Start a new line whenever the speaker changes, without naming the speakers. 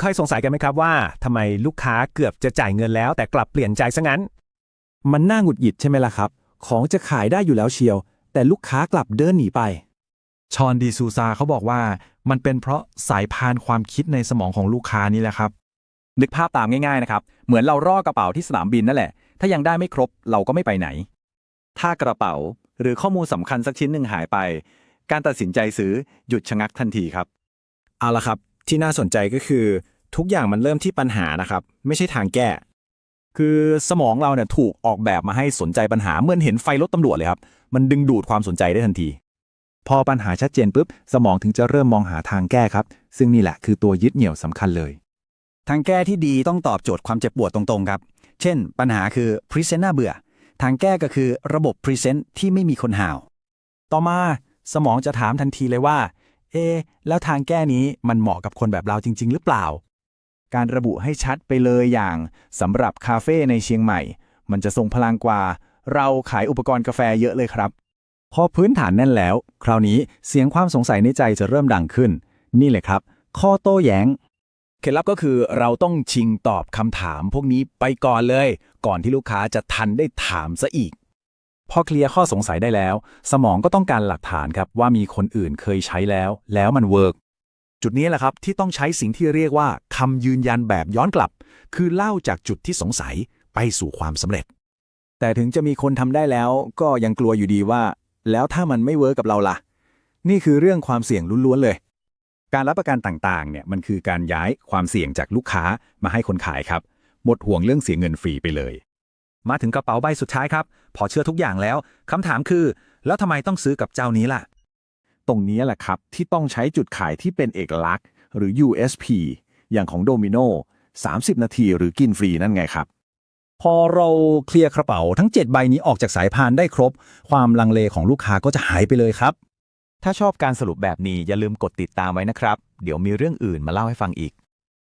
เคยสงสัยกันไหมครับว่าทำไมลูกค้าเกือบจะจ่ายเงินแล้ว แต่กลับเปลี่ยนใจซะงั้น
มันน่าหงุดหงิดใช่ไหมล่ะครับ ของจะขายได้อยู่แล้วเชียว แต่ลูกค้ากลับเดินหนีไป
ชอนดีซูซาเขาบอกว่ามันเป็นเพราะสายพานความคิดในสมองของลูกค้านี่แหละครับ
นึกภาพตามง่ายๆนะครับ เหมือนเรารอกระเป๋าที่สนามบินนั่นแหละ ถ้ายังได้ไม่ครบเราก็ไม่ไปไหน ถ้ากระเป๋าหรือข้อมูลสำคัญสักชิ้นหนึ่งหายไป การตัดสินใจซื้อหยุดชะงักทันทีครับ
เอาละครับ ที่น่าสนใจก็คือทุกอย่างมันเริ่มที่ปัญหานะครับ ไม่ใช่ทางแก้
คือสมองเราเนี่ยถูกออกแบบมาให้สนใจปัญหาเหมือนเห็นไฟรถตำรวจเลยครับ มันดึงดูดความสนใจได้ทันที
พอปัญหาชัดเจนปุ๊บ สมองถึงจะเริ่มมองหาทางแก้ครับ ซึ่งนี่แหละคือตัวยึดเหนี่ยวสำคัญเลย
ทางแก้ที่ดีต้องตอบโจทย์ความเจ็บปวดตรงๆครับ เช่น ปัญหาคือ Present น่าเบื่อ ทางแก้ก็คือระบบ Present ที่ไม่มีคนห่าว
ต่อมาสมองจะถามทันทีเลยว่า เอ แล้วทางแก้นี้มันเหมาะกับคนแบบเราจริง ๆ หรือเปล่า การระบุให้ชัดไปเลยอย่างสำหรับคาเฟ่ในเชียงใหม่ มันจะส่งพลังกว่า เราขายอุปกรณ์กาแฟเยอะเลยครับ พอพื้นฐานแน่นแล้ว คราวนี้เสียงความสงสัยในใจจะเริ่มดังขึ้น นี่แหละครับ ข้อโต้แย้งเคล็ดลับก็คือเราต้องชิงตอบคำถามพวกนี้ไปก่อนเลย ก่อนที่ลูกค้าจะทันได้ถามซะอีก พอเคลียร์ข้อสงสัยได้แล้ว สมองก็ต้องการหลักฐานครับว่ามีคนอื่นเคยใช้แล้ว แล้วมันเวิร์กจุดนี้แหละครับที่ต้องใช้สิ่งที่เรียกว่าคำยืนยันแบบย้อนกลับ คือเล่าจากจุดที่สงสัยไปสู่ความสำเร็จ แต่ถึงจะมีคนทำได้แล้ว ก็ยังกลัวอยู่ดีว่า แล้วถ้ามันไม่เวิร์กกับเราล่ะ นี่คือเรื่องความเสี่ยงล้วนๆเลย การรับประกันต่างๆเนี่ยมันคือการย้ายความเสี่ยงจากลูกค้ามาให้คนขายครับ หมดห่วงเรื่องเสียเงินฟรีไปเลย
มาถึงกระเป๋าใบสุดท้ายครับ พอเชื่อทุกอย่างแล้วคำถามคือ แล้วทำไมต้องซื้อกับเจ้านี้ล่ะ
ตรงนี้แหละครับ ที่ต้องใช้จุดขายที่เป็นเอกลักษณ์ หรือ USP อย่างของโดมิโน30 นาทีหรือกินฟรีนั่นไงครับ
พอเราเคลียร์กระเป๋าทั้ง 7 ใบนี้ออกจากสายพานได้ครบ ความลังเลของลูกค้าก็จะหายไปเลยครับ
ถ้าชอบการสรุปแบบนี้อย่าลืมกดติดตามไว้นะครับ เดี๋ยวมีเรื่องอื่นมาเล่าให้ฟังอีก